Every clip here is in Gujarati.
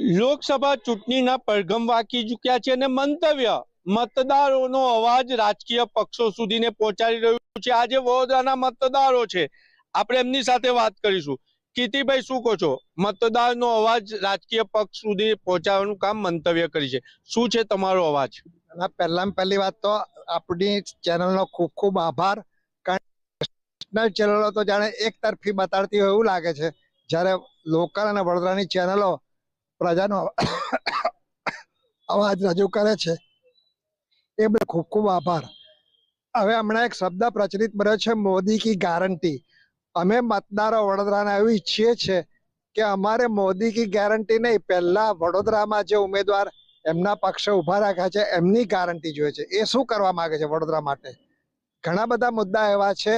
લોકસભા ચૂંટણીના પડઘમ વાકી ચૂક્યા છે અને મંતવ્ય, મતદારોનો અવાજ રાજકીય પક્ષો સુધીને પહોંચાડી રહ્યું છે. આજે વડોદરાના મતદારો છે. આપણે એમની સાથે વાત કરીશું. કીર્તિભાઈ, શું કહો છો? મતદારનો અવાજ રાજકીય પક્ષ સુધી પહોંચાડવાનું કામ મંતવ્ય કરી છે. શું છે તમારો અવાજ? પહેલામાં પહેલી વાત તો આપણી ચેનલનો ખૂબ ખૂબ આભાર. નેશનલ ચેનલો તો જાણે એક તરફી બતાડતી હોય એવું લાગે છે. જ્યારે લોકલ અને વડોદરાની ચેનલો પ્રજાનો અવાજ રજૂ કરે છે. એ બધે ખૂબ ખૂબ આભાર. હવે હમણાં એક શબ્દ પ્રચલિત બન્યો છે, મોદી કી ગારંટી અમે મતદારો વડોદરાના એવું ઈચ્છીએ છીએ કે અમારે મોદી કી ગેરંટી નહીં, પહેલા વડોદરામાં જે ઉમેદવાર એમના પક્ષે ઊભા રાખ્યા છે, એમની ગારંટી જોઈએ છે. એ શું કરવા માંગે છે વડોદરા માટે? ઘણા બધા મુદ્દા એવા છે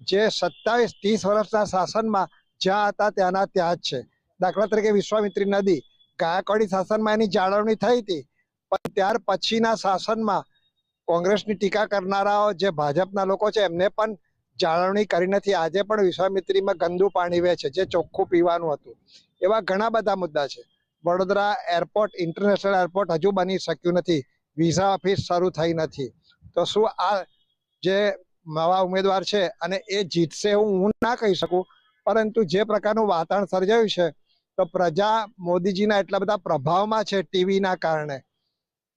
જે સત્તાવીસ, ત્રીસ વર્ષના શાસનમાં જ્યાં હતા ત્યાંના ત્યાં જ છે. દાખલા તરીકે વિશ્વામિત્રી નદી. ગાયકવાડી શાસનમાં એની જાળવણી થઈ હતી. પણ ત્યાર પછીના શાસનમાં કોંગ્રેસની ટીકા કરનારાઓ જે ભાજપના લોકો છે, એમને પણ જાળવણી કરી નથી. આજે પણ વિશ્વામિત્રીમાં ગંદુ પાણી વહે છે, જે ચોખ્ખું પીવાનું હતું. એવા ઘણા બધા મુદ્દા છે. વડોદરા એરપોર્ટ, ઇન્ટરનેશનલ એરપોર્ટ હજુ બની શક્યું નથી. વિઝા ઓફિસ શરૂ થઈ નથી. તો શું આ જે નવા ઉમેદવાર છે, અને એ જીતશે એવું હું ના કહી શકું. પરંતુ જે પ્રકારનું વાતાવરણ સર્જાયું છે તો પ્રજા મોદીજીના એટલા બધા પ્રભાવમાં છે ટીવીના કારણે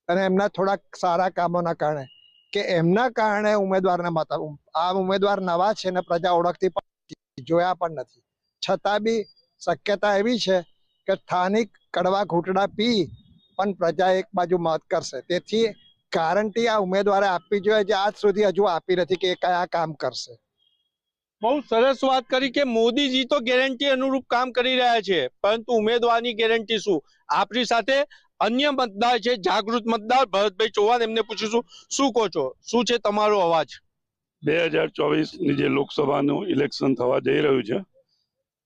અને એમના થોડાક સારા કામોના કારણે કે એમના કારણે ઉમેદવારને મત, આ ઉમેદવાર નવા છે ને પ્રજા ઓળખતી પણ જોયા પણ નથી. છતાં બી શક્યતા એવી છે કે સ્થાનિક કડવા ઘૂંટડા પી પણ પ્રજા એક બાજુ મત કરશે. તેથી ગારંટી આ ઉમેદવારે આપવી જોઈએ જે આજ સુધી હજુ આપી નથી કે એ કયા કામ કરશે. બહુ સરસ વાત કરી કે મોદીજી તો ગેરંટી અનુરૂપ કામ કરી રહ્યા છે, પરંતુ ઉમેદવારની ગેરંટી શું? આપણી સાથે અન્ય મતદાર છે, જાગૃત મતદાર ભરતભાઈ ચૌહાણ, એમને પૂછીશું, શું કહો છો? શું છે તમારો અવાજ? બે હજાર ચોવીસની જે લોકસભાનું ઇલેક્શન થવા જઈ રહ્યું છે,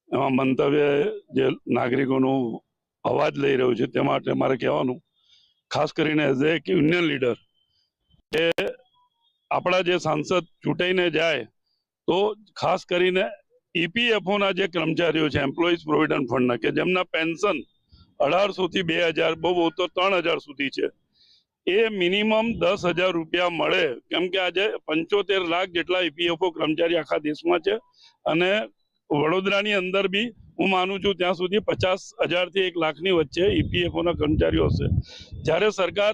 એમાં મંતવ્ય જે નાગરિકોનું અવાજ લઈ રહ્યું છે, તે માટે મારે કહેવાનું, ખાસ કરીને એઝ એ યુનિયન લીડર એ આપણા જે સાંસદ ચૂંટાઈને જાય તો ખાસ કરીને ઈપીએફઓના જે કર્મચારીઓ છે એમ્પ્લોઈઝ પ્રોવિડન્ટ ફંડના કે જેમના પેન્શન અઢારસો થી બે હજાર બહુ બહુ તો ત્રણ હજાર સુધી છે. એ મિનિમમ દસ હજાર રૂપિયા મળે, કેમ કે આજે પંચોતેર લાખ જેટલા ઈપીએફઓ કર્મચારી આખા દેશમાં છે. અને વડોદરાની અંદર બી હું માનું છું ત્યાં સુધી પચાસ હજારથી એક લાખની વચ્ચે ઈપીએફઓના કર્મચારીઓ હશે. જ્યારે સરકાર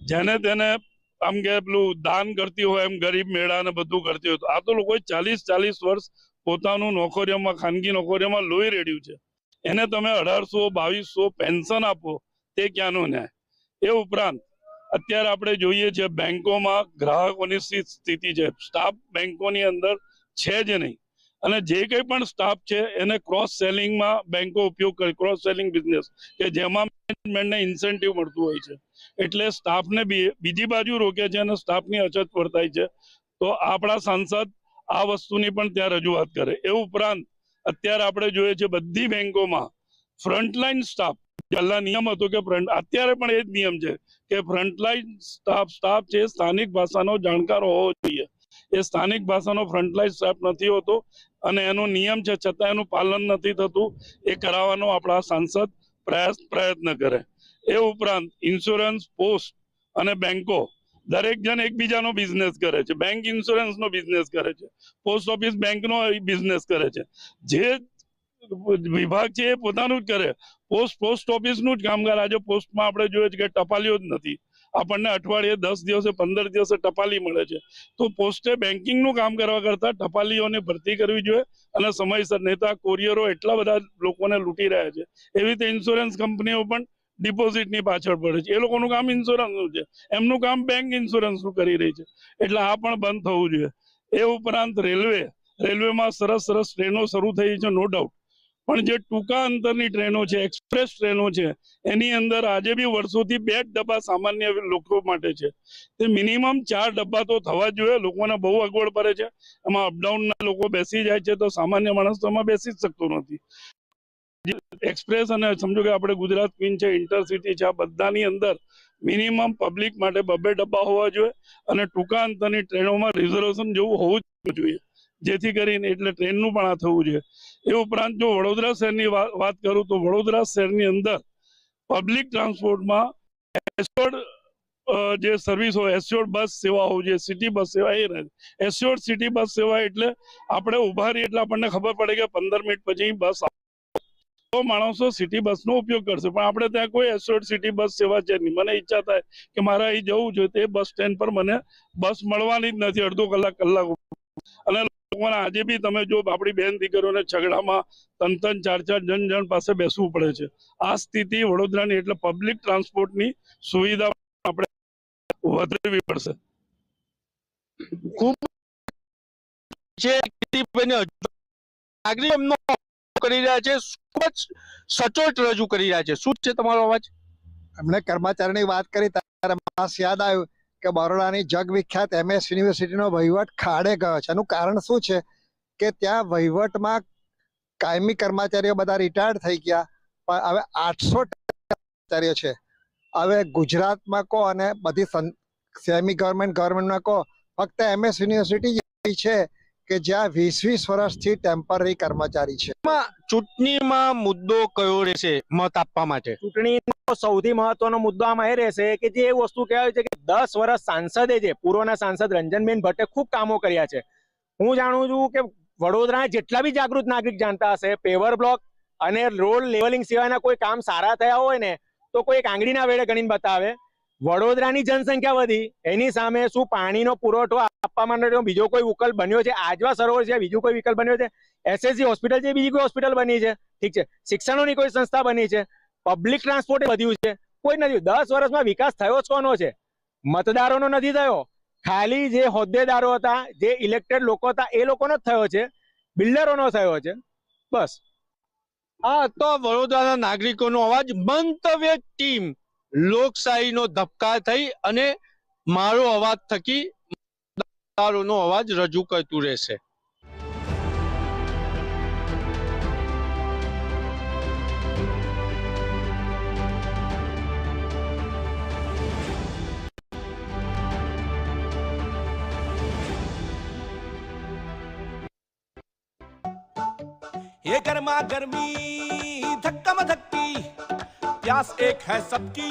જેને તેને આમ કે પેલું દાન કરતી હોય એમ ગરીબ મેળા ને બધું કરતી હોય આ તો લોકોએ ચાલીસ ચાલીસ વર્ષ પોતાનું નોકરીઓમાં, ખાનગી નોકરીઓમાં લોહી રેડ્યું છે. એને તમે અઢારસો, બાવીસો પેન્શન આપો, તે ક્યાંનો ન્યાય? એ ઉપરાંત, અત્યારે આપણે જોઈએ છીએ, બેંકોમાં ગ્રાહકોની સ્થિ- સ્થિતિ છે. સ્ટાફ બેંકોની અંદર છે જ નહીં. અને જે કંઈ પણ સ્ટાફ છે, એને ક્રોસ સેલિંગમાં બેંકો ઉપયોગ કરે ક્રોસ સેલિંગ બિઝનેસ કે જેમાં મેનેજમેન્ટને ઇન્સેન્ટિવ મળતું હોય છે. એટલે સ્ટાફને બીજી બાજુ રોકે છે અને સ્ટાફની અછત વર્તાય છે. તો આપણા સાંસદ આ વસ્તુની પણ ત્યાં રજૂઆત કરે. એ ઉપરાંત અત્યારે આપણે જોઈએ છે બધી બેંકોમાં ફ્રન્ટલાઈન સ્ટાફ પહેલા નિયમ હતો કે ફ્રન્ટ અત્યારે પણ એ જ નિયમ છે કે ફ્રન્ટલાઈન સ્ટાફ સ્ટાફ છે સ્થાનિક ભાષાનો જાણકાર હોવો જોઈએ. એ સ્થાનિક ભાષાનો ફ્રન્ટલાઈન સ્ટાફ નથી હોતો અને એનો નિયમ છે, છતાં એનું પાલન નથી થતું. એ કરાવવાનો આપણા સાંસદ પ્રયાસ, પ્રયત્ન કરે. એ ઉપરાંત ઇન્સ્યોરન્સ પોસ્ટ અને બેંકો દરેક જણ એકબીજાનો બિઝનેસ કરે છે. બેંક ઇન્સ્યોરન્સનો બિઝનેસ કરે છે. પોસ્ટ ઓફિસ બેંકનો બિઝનેસ કરે છે. જે વિભાગ છે, એ પોતાનું જ કરે. પોસ્ટ પોસ્ટ ઓફિસનું જ કામકાજ આજે પોસ્ટમાં આપણે જોઈએ છીએ કે ટપાલીઓ જ નથી. આપણને અઠવાડિયે દસ દિવસે, પંદર દિવસે ટપાલી મળે છે. તો પોસ્ટે બેન્કિંગનું કામ કરવા કરતા ટપાલીઓની ભરતી કરવી જોઈએ અને સમયસર. નેતા કોરિયરો એટલા બધા લોકોને લૂંટી રહ્યા છે. એવી રીતે ઇન્સ્યોરન્સ કંપનીઓ પણ ડિપોઝિટની પાછળ પડે છે. એ લોકોનું કામ ઇન્સ્યોરન્સનું છે. એમનું કામ બેંક ઇન્સ્યોરન્સનું કરી રહી છે. એટલે આ પણ બંધ થવું જોઈએ. એ ઉપરાંત રેલવે રેલવેમાં સરસ સરસ ટ્રેનો શરૂ થઈ છે નો ડાઉટ પણ જે ટૂંકા અંતરની ટ્રેનો છે, એક્સપ્રેસ ટ્રેનો છે, એની અંદર આજે બી વર્ષોથી બે જ ડબ્બા સામાન્ય લોકો માટે છે. તે મિનિમમ ચાર ડબ્બા તો થવા જોઈએ, લોકોને બહુ અગવડ પડે છે. એમાં અપડાઉનના લોકો બેસી જાય છે તો સામાન્ય માણસ તો એમાં બેસી જ શકતો નથી. એક્સપ્રેસ અને સમજો કે આપણે ગુજરાત ક્વીન છે, ઇન્ટરસિટી છે, આ બધાની અંદર મિનિમમ પબ્લિક માટે બબે ડબ્બા હોવા જોઈએ અને ટૂંકા અંતરની ટ્રેનોમાં રિઝર્વેશન જેવું હોવું જ જોઈએ. જેથી કરીને એટલે ટ્રેનનું પણ આ થવું જોઈએ. એ ઉપરાંત જો વડોદરા શહેરની વાત કરું તો વડોદરા શહેરની અંદર પબ્લિક ટ્રાન્સપોર્ટમાં એસ્યોર્ડ જે સર્વિસ હોય એસ્યોર્ડ બસ સેવા હોવી જોઈએ સિટી બસ સેવા એ રહે. એસ્યોર્ડ સિટી બસ સેવા એટલે આપણે ઊભા રહીએ એટલે આપણને ખબર પડે કે પંદર મિનિટ પછી બસ. તો માણસો સિટી બસનો ઉપયોગ કરશે. પણ આપણે ત્યાં કોઈ એસ્યોર્ડ સિટી બસ સેવા છે નહીં. મને ઈચ્છા થાય કે મારે અહીં જવું જોઈએ તે બસ સ્ટેન્ડ પર મને બસ મળવાની જ નથી અડધો કલાક કલાક અને લોકોને આજે બી તમે જો આપણી બેન દીકરીઓને છગડામાં તન તન ચાર ચાર જણ જણ પાસે બેસવું પડે છે. આ સ્થિતિ વડોદરાની એટલે પબ્લિક ટ્રાન્સપોર્ટની સુવિધા આપણે વધારવી પડશે. ખૂબ છે નાગરિક એમનો કરી રહ્યા છે ખૂબ જ સચોટ રજૂ કરી રહ્યા છે. શું છે તમારો અવાજ? એમણે કર્મચારીની વાત કરી ત્યારે માસ યાદ આવ્યું. કે બરોડાની જગ વિખ્યાત એમએસ યુનિવર્સિટીનો વહીવટ ખાડે ગયો છે. એનું કારણ શું છે? કે ત્યાં વહીવટમાં કાયમી કર્મચારીઓ બધા રિટાયર્ડ થઈ ગયા. પણ હવે આઠસો કર્મચારીઓ છે. હવે ગુજરાતમાં કહો અને બધી સેમી ગવર્મેન્ટ ગવર્મેન્ટમાં કહો, ફક્ત એમએસ યુનિવર્સિટી છે. કે જ્યાં વીસ વીસ વર્ષથી ટેમ્પરરી કર્મચારી છે. ચૂંટણીમાં મુદ્દો કયો રહેશે મત આપવા માટે? ચૂંટણીનો સૌથી મહત્વનો મુદ્દો આમાં એ રહેશે કે જે એ વસ્તુ કહેવાય છે કે દસ વર્ષ સાંસદે જે પૂર્વના સાંસદ રંજનબેન ભટ્ટે ખૂબ કામો કર્યા છે. હું જાણું છું કે વડોદરા જેટલા બી જાગૃત નાગરિક જાણતા હશે પેવર બ્લોક અને રોડ લેવલિંગ સિવાયના કોઈ કામ સારા થયા હોય ને તો કોઈ એક આંગળીના વેળે ગણીને બતાવે. વડોદરાની જનસંખ્યા વધી એની સામે શું પાણીનો પુરવઠો આપવા માટેનો બીજો કોઈ વિકલ્પ બન્યો છે? આજવા સરોવર છે, બીજું કોઈ વિકલ્પ બન્યો છે? એસએસજી હોસ્પિટલ છે, બીજી કોઈ હોસ્પિટલ બની છે? ઠીક છે. શિક્ષણોની કોઈ સંસ્થા બની છે? પબ્લિક ટ્રાન્સપોર્ટ વધ્યું છે. કોઈ નથી. દસ વર્ષમાં વિકાસ થયો જ કોનો છે? મતદારોનો નથી થયો. ખાલી જે હોદ્દેદારો હતા, જે ઇલેક્ટેડ લોકો હતા, એ લોકોનો જ થયો છે. બિલ્ડરોનો થયો છે. બસ. આ તો વડોદરાના નાગરિકોનો અવાજ. મંતવ્ય ટીમ લોકશાહીનો ધબકાર થઈ અને મારો અવાજ થકી મતદારોનો અવાજ રજૂ કરતું રહેશે ये गर्मा गर्मी धक्का धक्की प्यास एक है सबकी